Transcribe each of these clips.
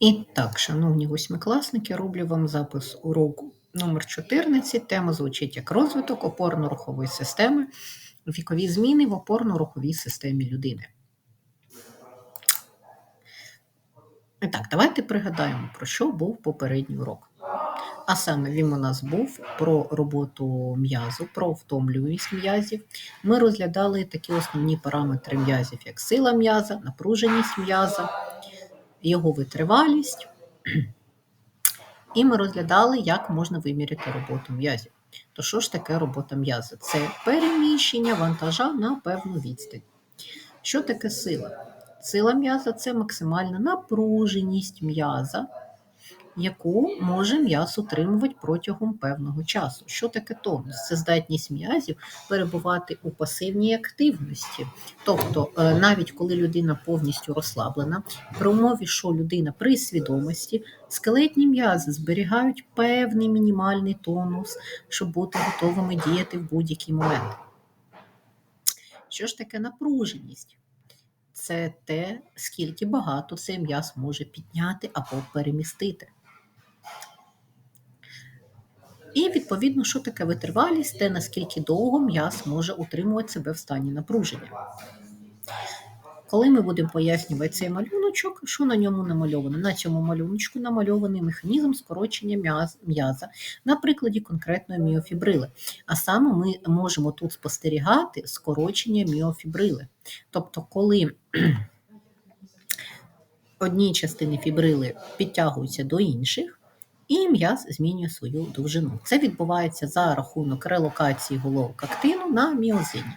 І так, шановні восьмикласники, роблю вам запис уроку номер 14. Тема звучить як розвиток опорно-рухової системи, вікові зміни в опорно-руховій системі людини. І так, давайте пригадаємо, про що був попередній урок. А саме він у нас був про роботу м'язу, про втомлюваність м'язів. Ми розглядали такі основні параметри м'язів, як сила м'яза, напруженість м'яза, його витривалість. І ми розглядали, як можна виміряти роботу м'язів. То що ж таке робота м'яза? Це переміщення вантажа на певну відстань. Що таке сила? Сила м'яза це максимальна напруженість м'яза яку може м'яз утримувати протягом певного часу. Що таке тонус? Це здатність м'язів перебувати у пасивній активності. Тобто, е, навіть коли людина повністю розслаблена, при умові, що людина при свідомості, скелетні м'язи зберігають певний мінімальний тонус, щоб бути готовими діяти в будь-який момент. Що ж таке напруженість? Це те, скільки багато цей м'яз може підняти або перемістити. І, відповідно, що таке витривалість, те наскільки довго м'яз може утримувати себе в стані напруження. Коли ми будемо пояснювати цей малюночок, що на ньому намальовано? На цьому малюночку намальований механізм скорочення м'яза на прикладі конкретної міофібрили. А саме ми можемо тут спостерігати скорочення міофібрили. Тобто, коли одні частини фібрили підтягуються до інших, і м'яз змінює свою довжину. Це відбувається за рахунок релокації головок актину на міозині.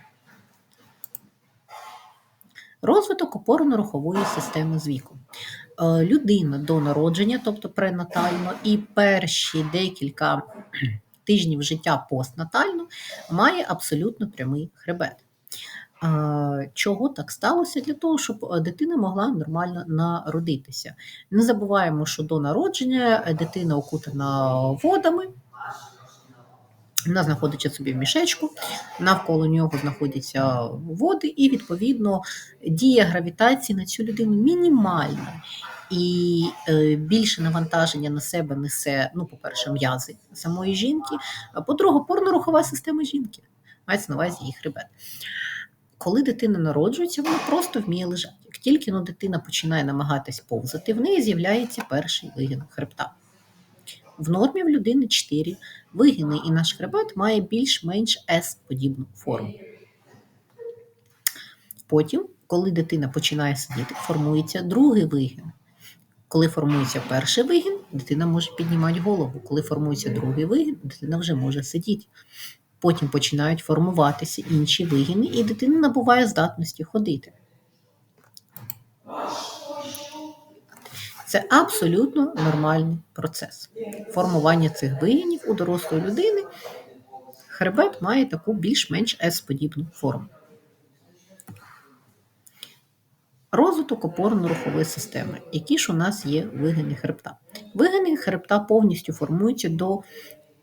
Розвиток опорно-рухової системи з віком. Е, людина до народження, тобто пренатально, і перші декілька тижнів життя постнатально має абсолютно прямий хребет. Чого так сталося? Для того, щоб е, дитина могла нормально народитися. Не забуваємо, що до народження е, дитина окутана водами, вона знаходиться собі в мішечку, навколо нього знаходяться води, і, відповідно, дія гравітації на цю людину мінімальна. І е, більше навантаження на себе несе, ну, по-перше, м'язи самої жінки, а по-друге, порно-рухова система жінки. Мається на увазі її хребет коли дитина народжується, вона просто вміє лежати. Як тільки ну, дитина починає намагатись повзати, в неї з'являється перший вигін хребта. В нормі в людини 4 вигини, і наш хребет має більш-менш S-подібну форму. Потім, коли дитина починає сидіти, формується другий вигін. Коли формується перший вигін, дитина може піднімати голову. Коли формується другий вигін, дитина вже може сидіти. Потім починають формуватися інші вигини, і дитина набуває здатності ходити. Це абсолютно нормальний процес. Формування цих вигинів у дорослої людини хребет має таку більш-менш S-подібну форму. Розвиток опорно-рухової системи. Які ж у нас є вигини хребта? Вигини хребта повністю формуються до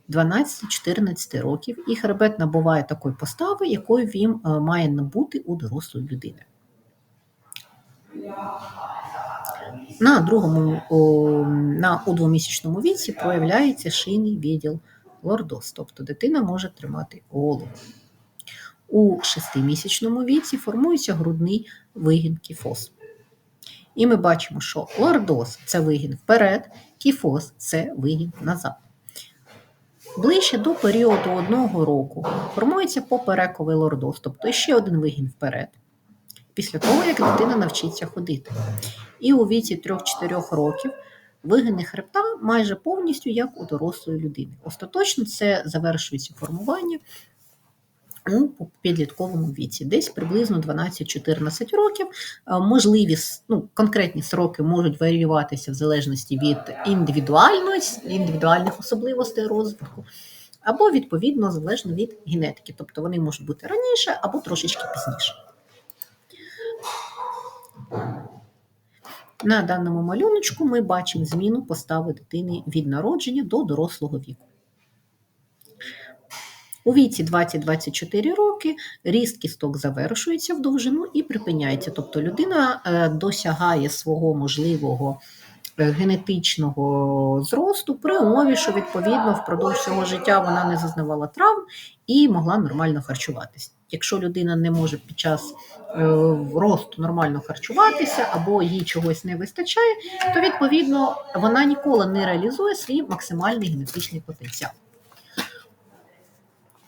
12-14 років, і хребет набуває такої постави, якою він е, має набути у дорослої людини. На другому, на у двомісячному віці проявляється шийний відділ лордоз, тобто дитина може тримати голову. У шестимісячному віці формується грудний вигін кіфоз. І ми бачимо, що лордоз це вигін вперед, кіфоз це вигін назад. Ближче до періоду одного року формується поперековий лордоз, тобто ще один вигін вперед, після того, як дитина навчиться ходити. І у віці 3-4 років вигини хребта майже повністю як у дорослої людини. Остаточно це завершується формування у підлітковому віці, десь приблизно 12-14 років. Е, можливі ну, конкретні сроки можуть варіюватися в залежності від індивідуальності, індивідуальних особливостей розвитку, або, відповідно, залежно від генетики. Тобто вони можуть бути раніше або трошечки пізніше. На даному малюночку ми бачимо зміну постави дитини від народження до дорослого віку. У віці 20-24 роки ріст кісток завершується в довжину і припиняється. Тобто людина е, досягає свого можливого е, генетичного зросту при умові, що відповідно впродовж всього життя вона не зазнавала травм і могла нормально харчуватись. Якщо людина не може під час е, росту нормально харчуватися або їй чогось не вистачає, то відповідно вона ніколи не реалізує свій максимальний генетичний потенціал.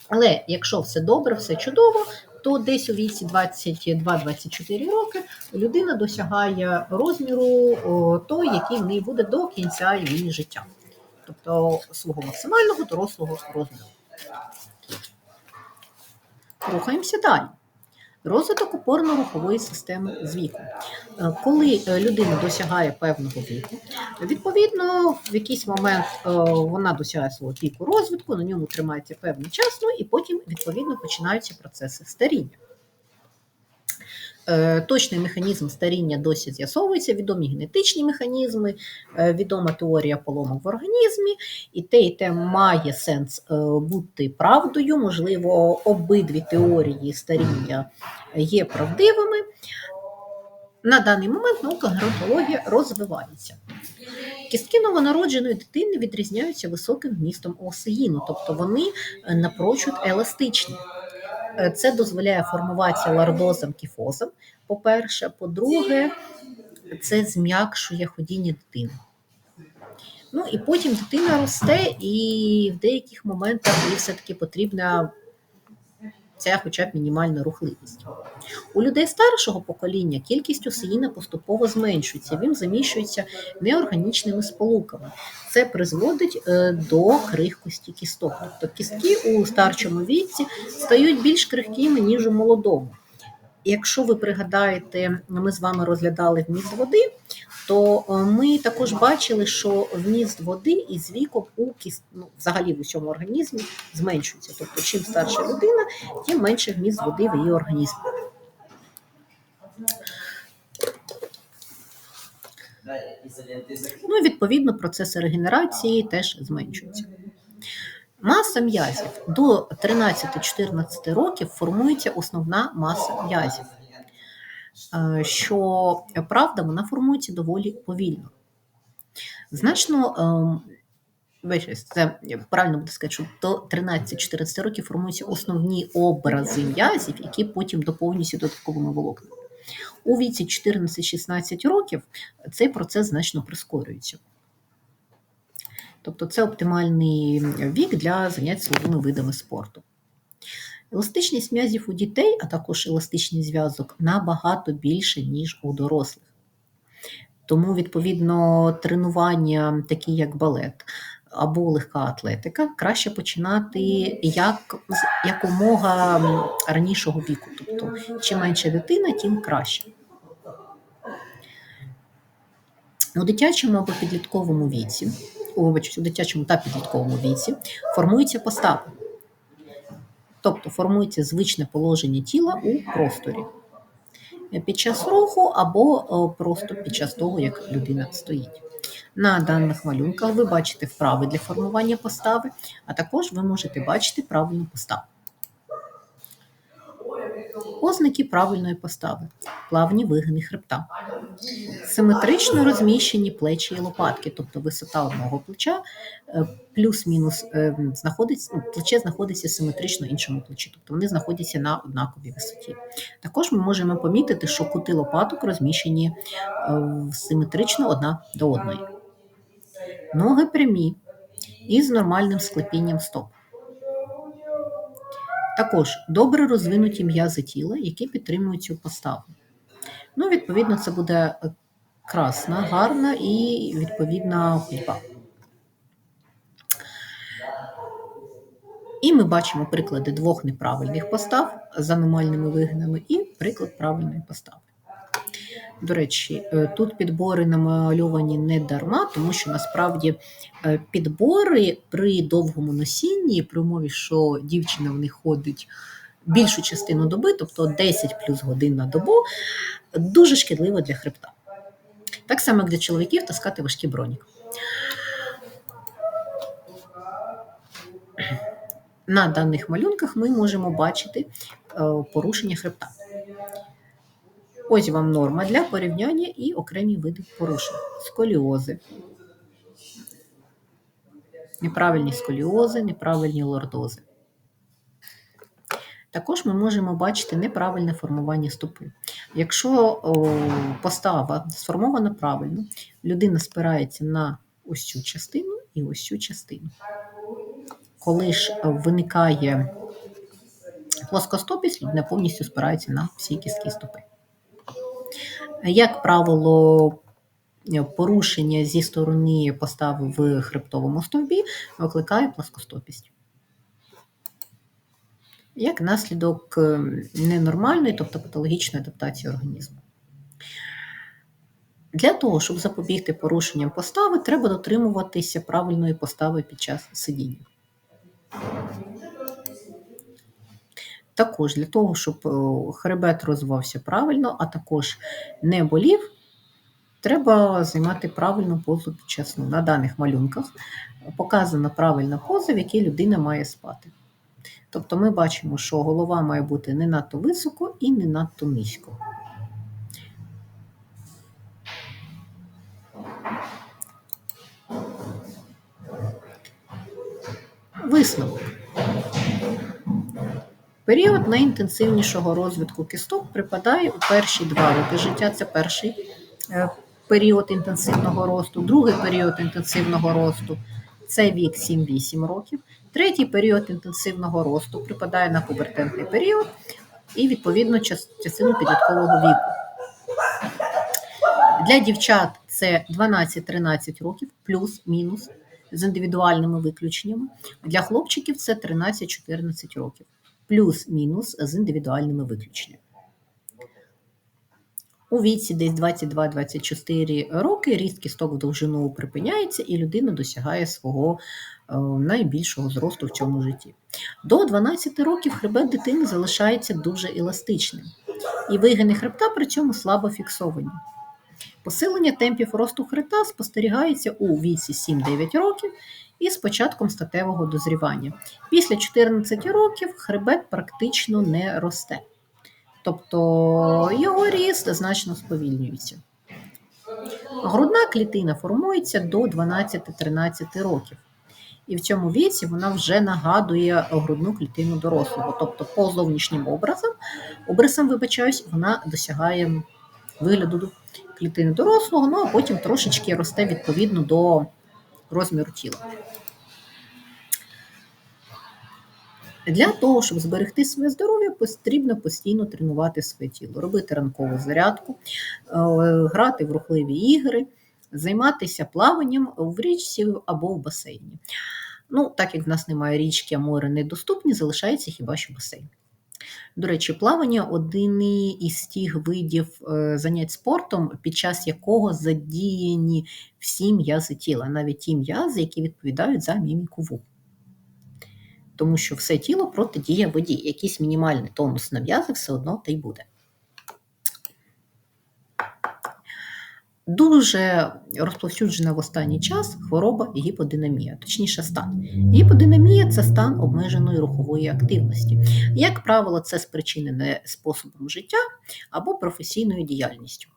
Але якщо все добре, все чудово, то десь у віці 22-24 роки людина досягає розміру той, який в неї буде до кінця її життя, тобто свого максимального дорослого розміру. Рухаємося далі. Розвиток опорно-рухової системи з віком. Е, Коли е, людина досягає певного віку, відповідно, в якийсь момент е, вона досягає свого піку розвитку, на ньому тримається певний час, ну і потім, відповідно, починаються процеси старіння. Е, Точний механізм старіння досі з'ясовується, відомі генетичні механізми, е, відома теорія поломок в організмі, і те, і те має сенс е, бути правдою. Можливо, обидві теорії старіння є правдивими. На даний момент наука геронтологія розвивається. Кістки новонародженої дитини відрізняються високим вмістом осеїну, тобто вони напрочуд еластичні. Е, Це дозволяє формуватися лордозом, кіфозом. По-перше, по-друге, це зм'якшує ходіння дитини. Ну і потім дитина росте, і в деяких моментах їй все-таки потрібна ця хоча б мінімальна рухливість. У людей старшого покоління кількість осеїна поступово зменшується, він заміщується неорганічними сполуками. Це призводить е, до крихкості кісток. Тобто кістки у старшому віці стають більш крихкими, ніж у молодому. Якщо ви пригадаєте, ми з вами розглядали вміст води, то е, ми також бачили, що вміст води із віком у кіст, ну, взагалі в усьому організмі зменшується. Тобто, чим старша людина, тим менше вміст води в її організмі. Ну і відповідно процеси регенерації теж зменшуються. Маса м'язів до 13-14 років формується основна маса м'язів. Е, Що правда, вона формується доволі повільно. Значно ем, це правильно буде сказати, що до 13-14 років формуються основні образи м'язів, які потім доповнюються додатковими волокнами. У віці 14-16 років цей процес значно прискорюється. Тобто це оптимальний вік для занять силовими видами спорту. Еластичність м'язів у дітей, а також еластичний зв'язок набагато більше, ніж у дорослих. Тому, відповідно, тренування, такі як балет або легка атлетика, краще починати як якомога ранішого віку. Тобто, чим менша дитина, тим краще. У дитячому або підлітковому віці, у, вибачте, у дитячому та підлітковому віці формується постава. Тобто формується звичне положення тіла у просторі під час руху або е, просто під час того, як людина стоїть. На даних малюнках ви бачите вправи для формування постави, а також ви можете бачити правильну поставу. Ознаки правильної постави, плавні вигини хребта, симетрично розміщені плечі і лопатки, тобто висота одного плеча е, плюс-мінус е, знаходиться, ну, плече знаходиться симетрично іншому плечі, тобто вони знаходяться на однаковій висоті. Також ми можемо помітити, що кути лопаток розміщені е, симетрично одна до одної. Ноги прямі і з нормальним склепінням стоп. Також добре розвинуті м'язи тіла, які підтримують цю поставу. Ну, відповідно, це буде красна, гарна і відповідна ходьба. І ми бачимо приклади двох неправильних постав з аномальними вигинами і приклад правильної постави. До речі, е, тут підбори намальовані не дарма, тому що насправді е, підбори при довгому носінні, при умові, що дівчина в них ходить більшу частину доби, тобто 10 плюс годин на добу, дуже шкідливо для хребта. Так само, як для чоловіків таскати важкі бронік. На даних малюнках ми можемо бачити е, порушення хребта. Ось вам норма для порівняння і окремі види порушень. Сколіози. Неправильні сколіози, неправильні лордози. Також ми можемо бачити неправильне формування стопи. Якщо о, постава сформована правильно, людина спирається на ось цю частину і ось цю частину. Коли ж виникає плоскостопість, людина повністю спирається на всі кістки стопи. Як правило, порушення зі сторони постави в хребтовому стовбі викликає плоскостопість. Як наслідок ненормальної, тобто патологічної адаптації організму. Для того, щоб запобігти порушенням постави, треба дотримуватися правильної постави під час сидіння. Також для того, щоб хребет розвивався правильно, а також не болів, треба займати правильну позу під час сну. На даних малюнках показана правильна поза, в якій людина має спати. Тобто ми бачимо, що голова має бути не надто високо і не надто низько. Висновок. Період найінтенсивнішого розвитку кісток припадає у перші два роки життя. Це перший е, період інтенсивного росту, другий період інтенсивного росту це вік 7-8 років. Третій період інтенсивного росту припадає на пубертентний період і, відповідно, частину підліткового віку. Для дівчат це 12-13 років, плюс-мінус з індивідуальними виключеннями. Для хлопчиків це 13-14 років, плюс-мінус з індивідуальними виключеннями. У віці десь 22-24 роки ріст кісток в довжину припиняється, і людина досягає свого е, найбільшого зросту в цьому житті. До 12 років хребет дитини залишається дуже еластичним, і вигини хребта при цьому слабо фіксовані. Посилення темпів росту хребта спостерігається у віці 7-9 років і з початком статевого дозрівання. Після 14 років хребет практично не росте тобто його ріст значно сповільнюється. Грудна клітина формується до 12-13 років. І в цьому віці вона вже нагадує грудну клітину дорослого. Тобто, по зовнішнім образам, образам, вибачаюсь, вона досягає вигляду клітини дорослого, ну а потім трошечки росте відповідно до розміру тіла. Для того, щоб зберегти своє здоров'я, потрібно постійно тренувати своє тіло, робити ранкову зарядку, е, грати в рухливі ігри, займатися плаванням в річці або в басейні. Ну, Так як в нас немає річки, а море недоступні, залишається хіба що басейн. До речі, плавання один із тих видів е, занять спортом, під час якого задіяні всі м'язи тіла, навіть ті м'язи, які відповідають за міміку вух тому що все тіло протидіє воді. Якийсь мінімальний тонус на м'язи все одно та й буде. Дуже розповсюджена в останній час хвороба гіподинамія, точніше стан. Гіподинамія це стан обмеженої рухової активності. Як правило, це спричинене способом життя або професійною діяльністю.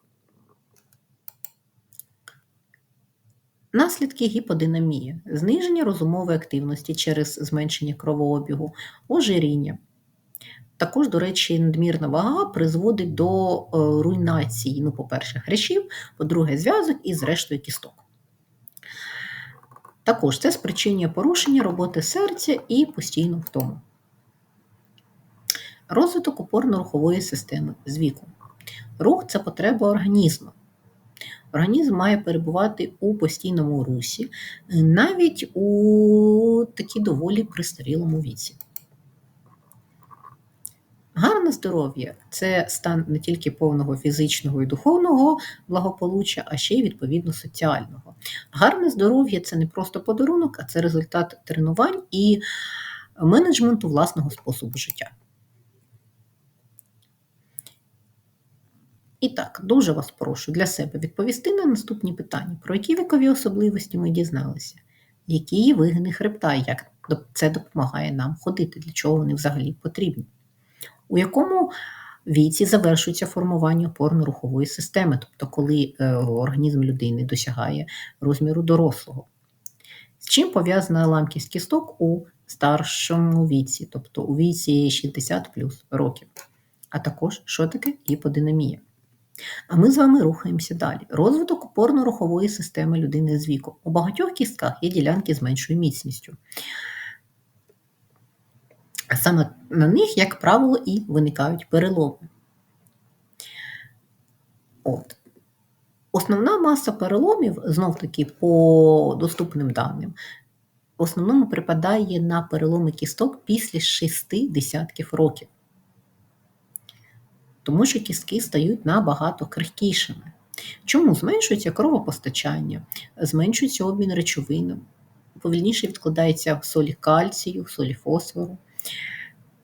Наслідки гіподинамії, зниження розумової активності через зменшення кровообігу, ожиріння. Також, до речі, надмірна вага призводить до е, руйнації, ну, по-перше, хрящів, по-друге, зв'язок і, зрештою, кісток. Також це спричинює порушення роботи серця і постійну втому. Розвиток опорно-рухової системи з віку. Рух це потреба організму. Організм має перебувати у постійному русі, навіть у такій доволі пристарілому віці. Гарне здоров'я це стан не тільки повного фізичного і духовного благополуччя, а ще й відповідно соціального. Гарне здоров'я це не просто подарунок, а це результат тренувань і менеджменту власного способу життя. І так, дуже вас прошу для себе відповісти на наступні питання, про які вікові особливості ми дізналися, які є вигини хребта, як це допомагає нам ходити, для чого вони взагалі потрібні, у якому віці завершується формування опорно-рухової системи, тобто коли е, організм людини досягає розміру дорослого. З чим пов'язана ламкість кісток у старшому віці, тобто у віці 60 плюс років. А також, що таке гіподинамія. А ми з вами рухаємося далі. Розвиток опорно-рухової системи людини з віком. У багатьох кістках є ділянки з меншою міцністю. А саме на них, як правило, і виникають переломи. От. Основна маса переломів, знов таки, по доступним даним, в основному припадає на переломи кісток після 6 десятків років. Тому що кістки стають набагато крихкішими. Чому зменшується кровопостачання, зменшується обмін речовин, повільніше відкладається солі кальцію, солі фосфору.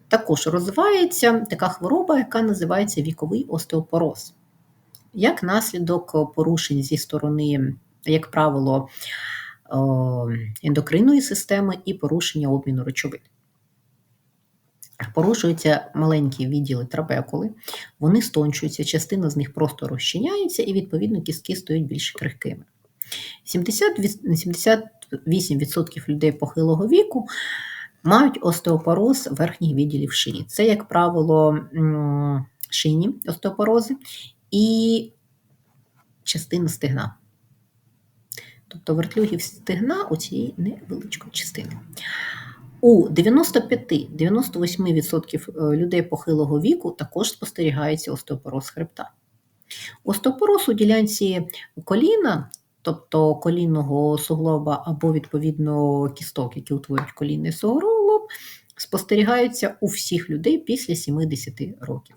Також розвивається така хвороба, яка називається віковий остеопороз. Як наслідок порушень зі сторони, як правило, ендокринної системи і порушення обміну речовин. Порушуються маленькі відділи трабекули, вони стончуються, частина з них просто розчиняється, і, відповідно, кістки стають більш крихкими. 78% людей похилого віку мають остеопороз верхніх відділів шиї. Це, як правило, шийні остеопорози і частина стегна. Тобто вертлюгів стегна у цієї невеличкої частини. У 95-98% е, людей похилого віку також спостерігається остеопороз хребта. Остеопороз у ділянці коліна, тобто колінного суглоба або, відповідно, кісток, які утворюють колінний суглоб, спостерігається у всіх людей після 70 років.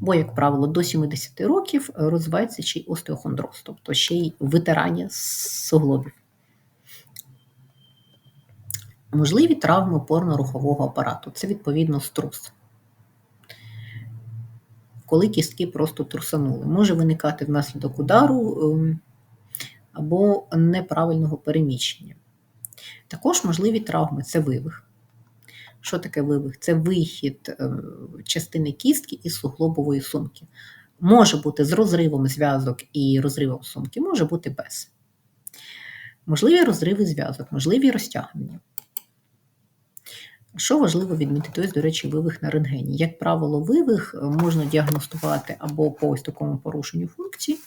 Бо, як правило, до 70 років розвивається ще й остеохондроз, тобто ще й витирання суглобів. Можливі травми опорно-рухового апарату це, відповідно, струс. Коли кістки просто трусанули. Може виникати внаслідок удару ем, або неправильного переміщення. Також можливі травми це вивих. Що таке вивих? Це вихід ем, частини кістки із суглобової сумки. Може бути з розривом зв'язок і розривом сумки, може бути без. Можливі розриви зв'язок, можливі розтягнення. Що важливо відмітити, ось, до речі, вивих на рентгені. Як правило, вивих е, можна діагностувати або по ось такому порушенню функції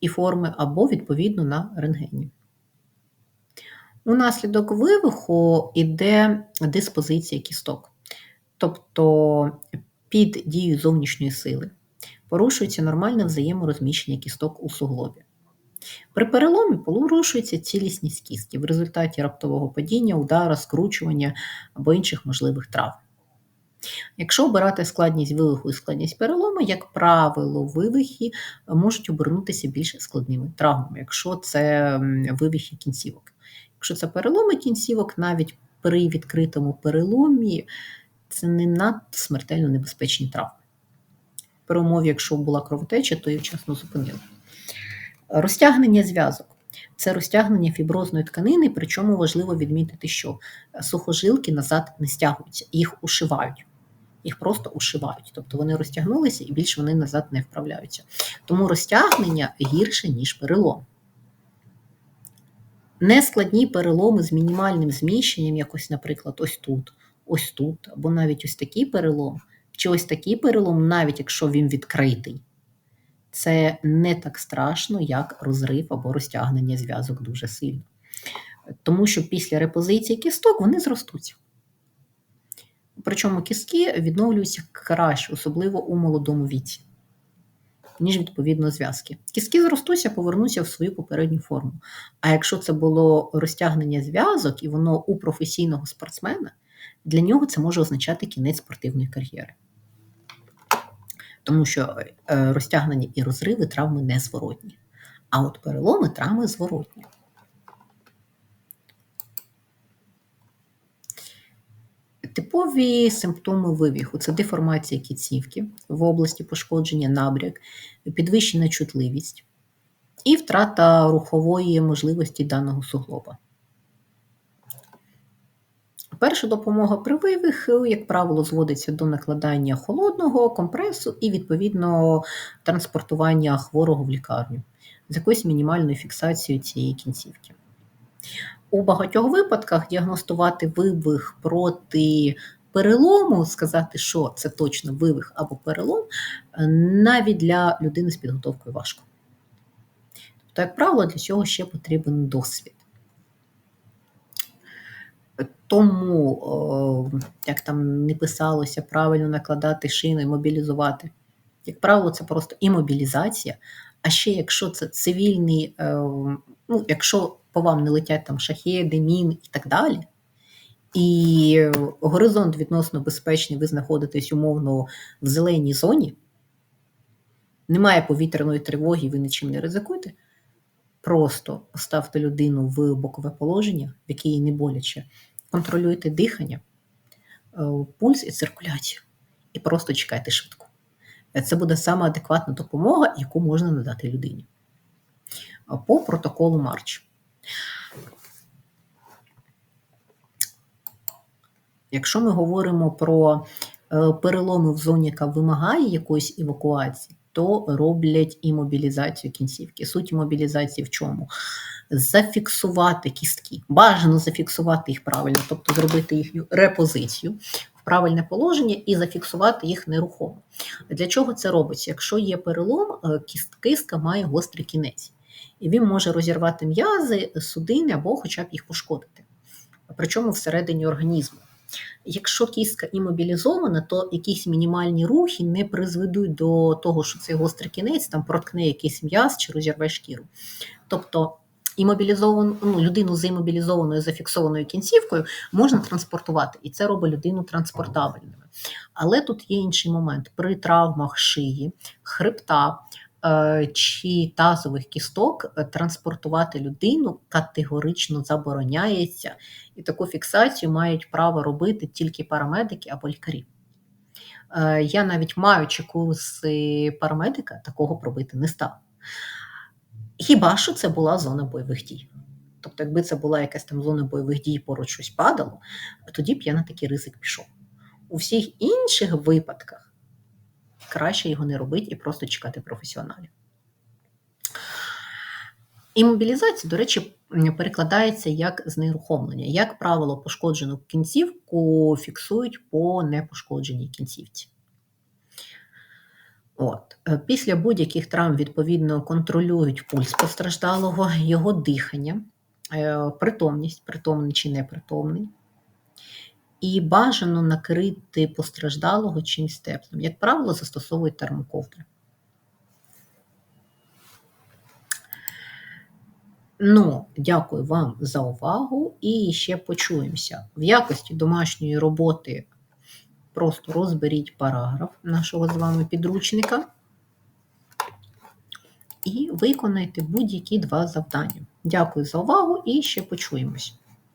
і форми, або, відповідно, на рентгені. Унаслідок вивиху йде диспозиція кісток. Тобто під дією зовнішньої сили порушується нормальне взаєморозміщення кісток у суглобі. При переломі порушується цілісність кістки в результаті раптового падіння, удара, скручування або інших можливих травм. Якщо обирати складність вивиху і складність перелому, як правило, вивихи можуть обернутися більш складними травмами, якщо це вивихи кінцівок. Якщо це переломи кінцівок, навіть при відкритому переломі це не надто смертельно небезпечні травми. При умові, якщо була кровотеча, то її вчасно зупинили. Розтягнення зв'язок це розтягнення фіброзної тканини, причому важливо відмітити, що сухожилки назад не стягуються, їх ушивають. Їх просто ушивають. Тобто вони розтягнулися і більше вони назад не вправляються. Тому розтягнення гірше, ніж перелом. Нескладні переломи з мінімальним зміщенням, якось, наприклад, ось тут, ось тут, або навіть ось такий перелом, чи ось такий перелом, навіть якщо він відкритий це не так страшно, як розрив або розтягнення зв'язок дуже сильно. Тому що після репозиції кісток вони зростуться. Причому кістки відновлюються краще, особливо у молодому віці, ніж відповідно зв'язки. Кістки зростуться, повернуться в свою попередню форму. А якщо це було розтягнення зв'язок і воно у професійного спортсмена, для нього це може означати кінець спортивної кар'єри тому що е, розтягнення і розриви травми незворотні. А от переломи травми зворотні. Типові симптоми вивіху це деформація кінцівки в області пошкодження набряк, підвищена чутливість і втрата рухової можливості даного суглоба. Перша допомога при вивиху, як правило, зводиться до накладання холодного компресу і, відповідно, транспортування хворого в лікарню з якоюсь мінімальною фіксацією цієї кінцівки. У багатьох випадках діагностувати вивих проти перелому, сказати, що це точно вивих або перелом, навіть для людини з підготовкою важко. Тобто, як правило, для цього ще потрібен досвід. Тому, як там не писалося, правильно накладати шини, мобілізувати. Як правило, це просто імобілізація. А ще якщо це цивільний, ну, якщо по вам не летять там шахеди, мін і так далі, і горизонт відносно безпечний, ви знаходитесь умовно в зеленій зоні, немає повітряної тривоги, ви нічим не ризикуєте. Просто поставте людину в бокове положення, в яке їй не боляче, контролюйте дихання, е, пульс і циркуляцію, і просто чекайте швидку. Це буде саме адекватна допомога, яку можна надати людині. По протоколу Марч. Якщо ми говоримо про е, переломи в зоні, яка вимагає якоїсь евакуації, то роблять імобілізацію кінцівки. Суть імобілізації в чому? Зафіксувати кістки. Бажано зафіксувати їх правильно, тобто зробити їхню репозицію в правильне положення і зафіксувати їх нерухомо. Для чого це робиться? Якщо є перелом, е, кістка має гострий кінець, і він може розірвати м'язи, судини або хоча б їх пошкодити. Причому всередині організму. Якщо кістка імобілізована, то якісь мінімальні рухи не призведуть до того, що цей гострий кінець там проткне якийсь м'яз чи розірве шкіру. Тобто ну, людину з імобілізованою зафіксованою кінцівкою можна транспортувати, і це робить людину транспортабельною. Але тут є інший момент: при травмах шиї, хребта. Е, чи тазових кісток е, транспортувати людину категорично забороняється, і таку фіксацію мають право робити тільки парамедики або лікарі. Е, я навіть маючи курси парамедика, такого пробити не став. Хіба що це була зона бойових дій? Тобто, якби це була якась там зона бойових дій, поруч щось падало, тоді б я на такий ризик пішов. У всіх інших випадках краще його не робити і просто чекати професіоналів. Імобілізація, до речі, перекладається як знерухомлення. Як правило, пошкоджену кінцівку фіксують по непошкодженій кінцівці. От. Е, після будь-яких травм, відповідно, контролюють пульс постраждалого, його дихання, е, притомність, притомний чи непритомний і бажано накрити постраждалого чимось теплим. Як правило, застосовують термоковдри. Ну, дякую вам за увагу і ще почуємося. В якості домашньої роботи просто розберіть параграф нашого з вами підручника і виконайте будь-які два завдання. Дякую за увагу і ще почуємось.